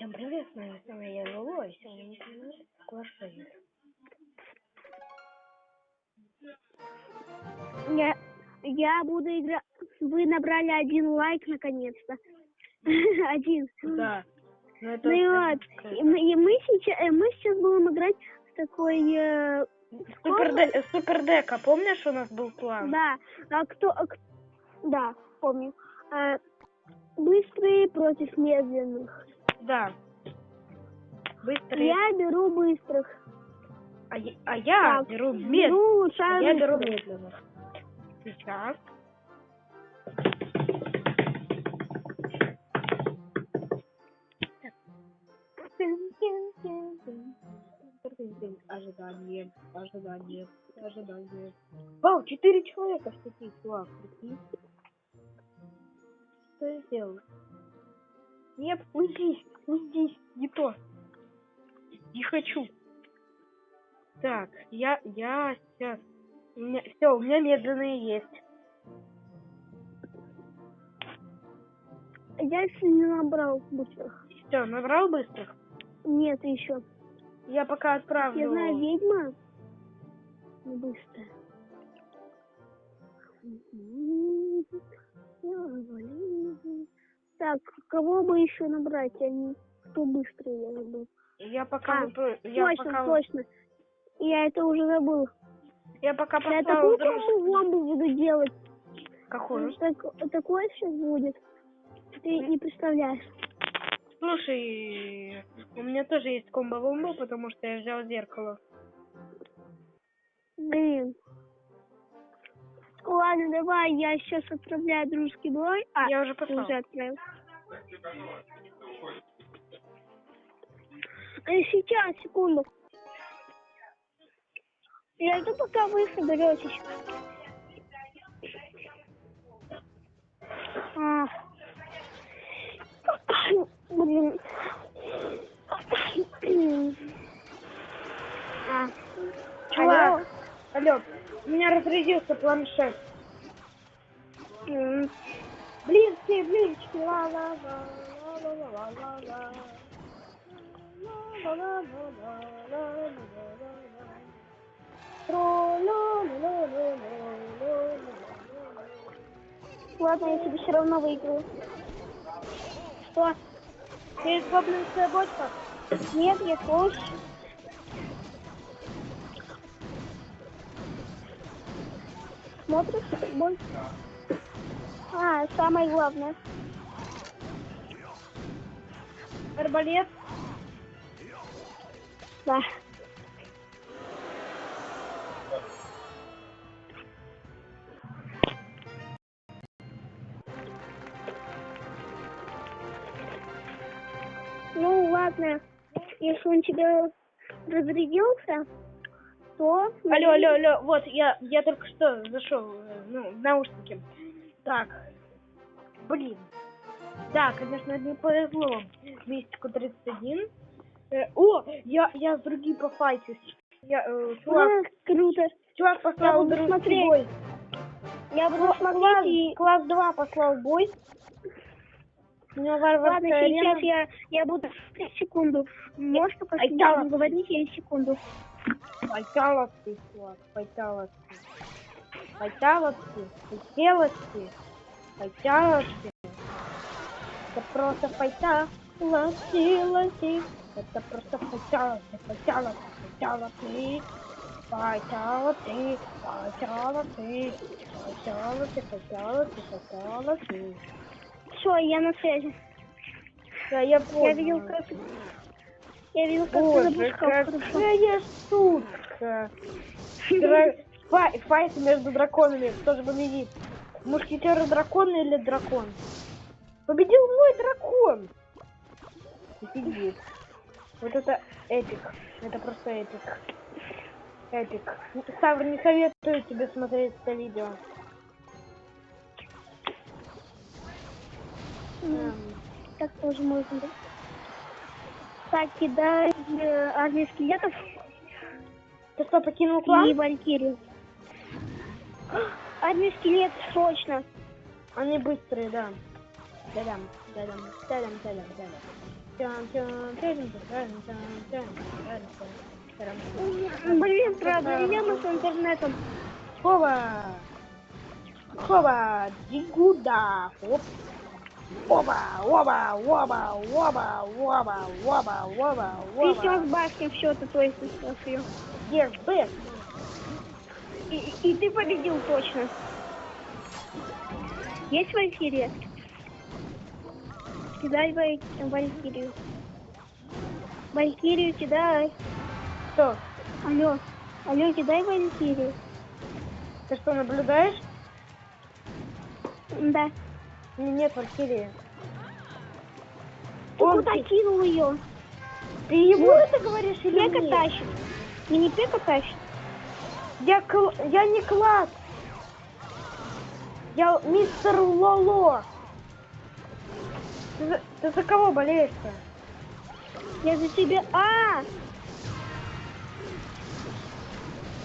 Всем привет, с вами снова я Луло, и сегодня мы в Clash Royale. Я, я буду играть. Вы набрали один лайк наконец-то. Один. Да. Ну это Ну и вот. И мы, и мы сейчас, э, мы сейчас будем играть в такой. э, Супер, Де- Супер Дека, помнишь, у нас был план? да. А кто? а да, помню. Э, быстрые против медленных. Да. Быстрый. Я беру быстрых. А, я- а я Так, беру мед... беру лучше а я беру медленных. Сейчас. Ожидание, ожидание, ожидание. Вау, четыре человека в сети, чувак, прикинь. Что я сделал? Нет, уйди, уйди, не то. Не хочу. Так, я, я сейчас. все, у меня медленные есть. Я еще не набрал быстрых. Все, набрал быстрых? Нет, еще. Я пока отправлю. Я знаю, ведьма. Ну, быстро. Так, кого бы еще набрать? Они кто быстрый, я забыл. Я пока, А, выпро- я точно, пока, точно. Я это уже забыл. я пока Я поставил такую друж- комбу вомбу буду делать. Какую? Так, такое сейчас будет. Ты не представляешь. Слушай, у меня тоже есть комбо-вомбо, потому что я взял зеркало. Блин. Ладно, давай, я сейчас отправляю дружеский бой. А, Я уже послал. уже отправил. Э, Сейчас, секунду. Я жду, пока вы соберетесь. А. Блин. А. Чувак, алло, у меня разрядился планшет. таблички, ла-ла-ла, ла-ла-ла-ла-ла. Ладно, я тебе все равно выиграю. Что? Ты из гоблинская бочка? Нет, я коуч. Смотришь бой? А, самое главное. Арбалет? Да. Ну ладно, если он тебе разрядился, то... Алло, алло, алло, вот, я, я только что зашел, э, ну, в наушники. Так, блин. Да, конечно, не повезло. Мистику 31. Э, о, я, я с другим пофайтюсь. Я, э, чувак, А, круто. чувак Я послал буду дружеский смотреть. бой. Я буду Класс, смотреть и... класс 2 послал бой. У Ладно, арена. сейчас я, я буду секунду. Можешь да. не говорить, я секунду. Пайтала ты, чувак, пайтала ты. Пайтала ты, ты, ты. Это просто пайтала ты, лати. Это просто пайтала ты, пайтала ты, пайтала ты. Пайтала ты, ты, ты, ты, ты. Все, я на связи. Да, я понял. Я видел, как... Я видел, как ты Боже, запускал хорошо. какая штука. Дра- фай- Файт между драконами. Кто же победит? Мушкетеры драконы или дракон? Победил мой дракон! Офигеть. Вот это эпик. Это просто эпик. Эпик. Ставр, не советую тебе смотреть это видео. Эм, Так тоже можно, да? Так, кидай э, армию скелетов Ты что, покинул клан? и валькирию. Армию скелетов срочно. Они быстрые, да. Да-дам, да-дам, да-дам, да-дам, да-дам. Блин, проблема с интернетом. Хова! Хова! Дигуда! Оп! Оба! Оба! Оба! Оба! Оба! Оба! Оба! Ты все Оба! с башни, все, ты твой съел. Yes, best! И, и ты победил точно. Есть Валькирия? Кидай Валь- Валькирию. Валькирию кидай. Что? Алло. Алло, кидай Валькирию. Ты что, наблюдаешь? Да. Меня нет Валькирии. Ты Он куда кинул ее? Ты ему это говоришь или Пека мне? тащит. Мне не Пека тащит. Я, кл... я не класс. Я мистер Лоло. Ты за, ты за кого болеешь-то? Я за тебя. А!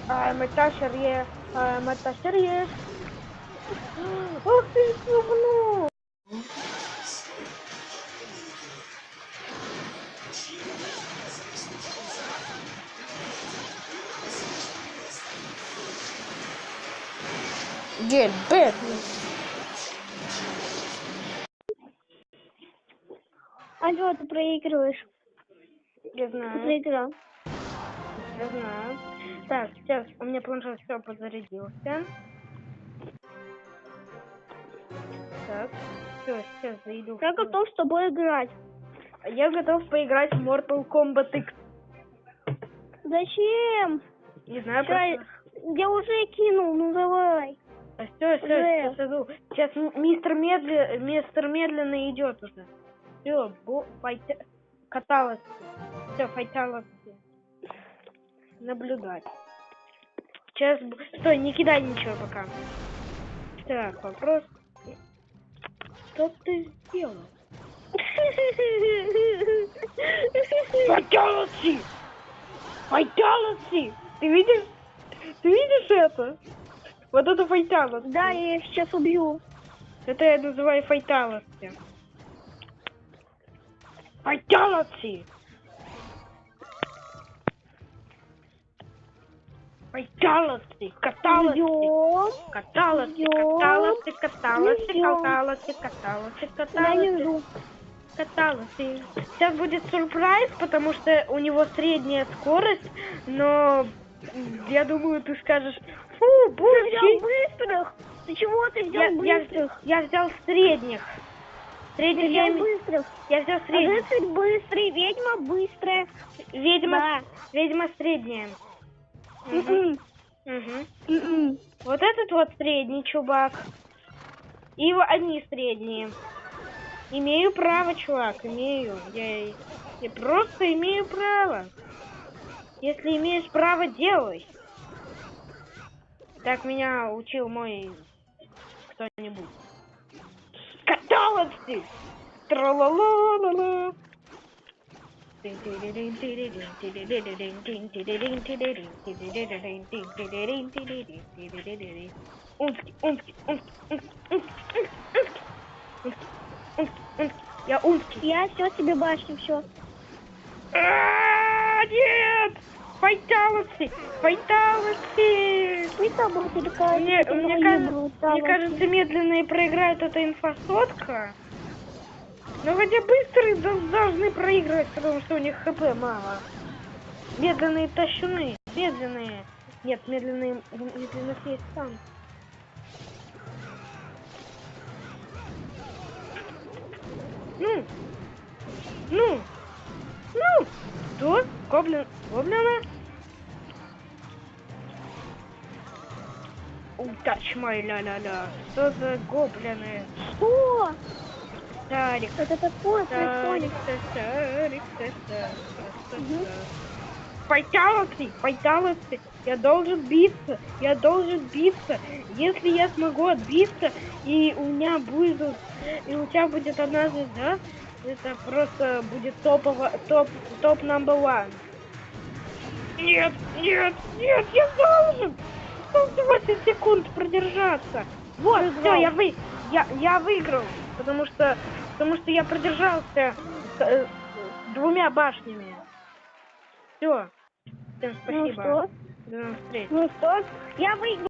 I'm a tasher, yeah. I'm a tasher, yeah. Ох ты, сумну. Get back. Алло, ты проигрываешь. Я Ты знаю, проиграл. я знаю. Так, сейчас у меня планшет все подзарядился. Так, все, сейчас зайду. Я готов с тобой играть. Я готов поиграть в Mortal Kombat X. Зачем? Не знаю, Я, просто... я уже кинул, ну давай. А все, все, сейчас иду. Сейчас мистер, медли... мистер медленно идет уже. Все, бо... файта... каталась. Все, файталась. Наблюдать. Сейчас... Стой, не кидай ничего пока. Так, вопрос. Что ты сделал? Файталоси! Файталоси! Ты видишь? Ты видишь это? Вот это файталос. Да, я их сейчас убью. Это я называю файталосы. Файталосы! Каталосы, каталосы, каталосы, каталосы, каталосы, каталосы, каталосы, каталосы. Каталосы. Сейчас будет сюрприз, потому что у него средняя скорость, но я думаю, ты скажешь, фу, Ты взял быстрых? Ты чего ты взял Я, я, быстрых? я взял средних. Ты Средних я, взял быстрых. я взял средних. рыцарь быстрый, ведьма быстрая. Ведьма, Да. ведьма средняя. Мгм. Мгм. Мгм. Мгм. Вот этот вот средний чувак. И его одни средние. Имею право, чувак, имею. Я, я просто имею право. Если имеешь право, делай. Так меня учил мой кто-нибудь. Каталог ты! Тра-ла-ла-ла-ла! Я умки. Я все тебе башню, все. Нет! Файталосы! Файталосы! Тобой только Мне, мне, кажется, мне кажется, медленные проиграют эта инфосотка. Но хотя быстрые дол- должны проигрывать, потому что у них хп мало. Медленные тащуны. Медленные. Нет, медленные, медленных есть там. Ну, ну, ну, что? Гоблин, гоблина? My ля-ля-ля. Что за гоблины? Что? Тарик, Это такое происходит? Тарик, Тарик, Мгм. Файталоси, файталоси. Я должен биться, я должен биться. Если я смогу отбиться, и у меня будет, и у тебя будет одна звезда, это просто будет топово, топ, топ number one. Нет, нет, нет, я должен! 120 секунд продержаться. Вот, все, я вы, я, я выиграл, потому что, потому что я продержался э, двумя башнями. Все. Всем Ну спасибо. что? До новых встреч. Ну что? Я выиграл.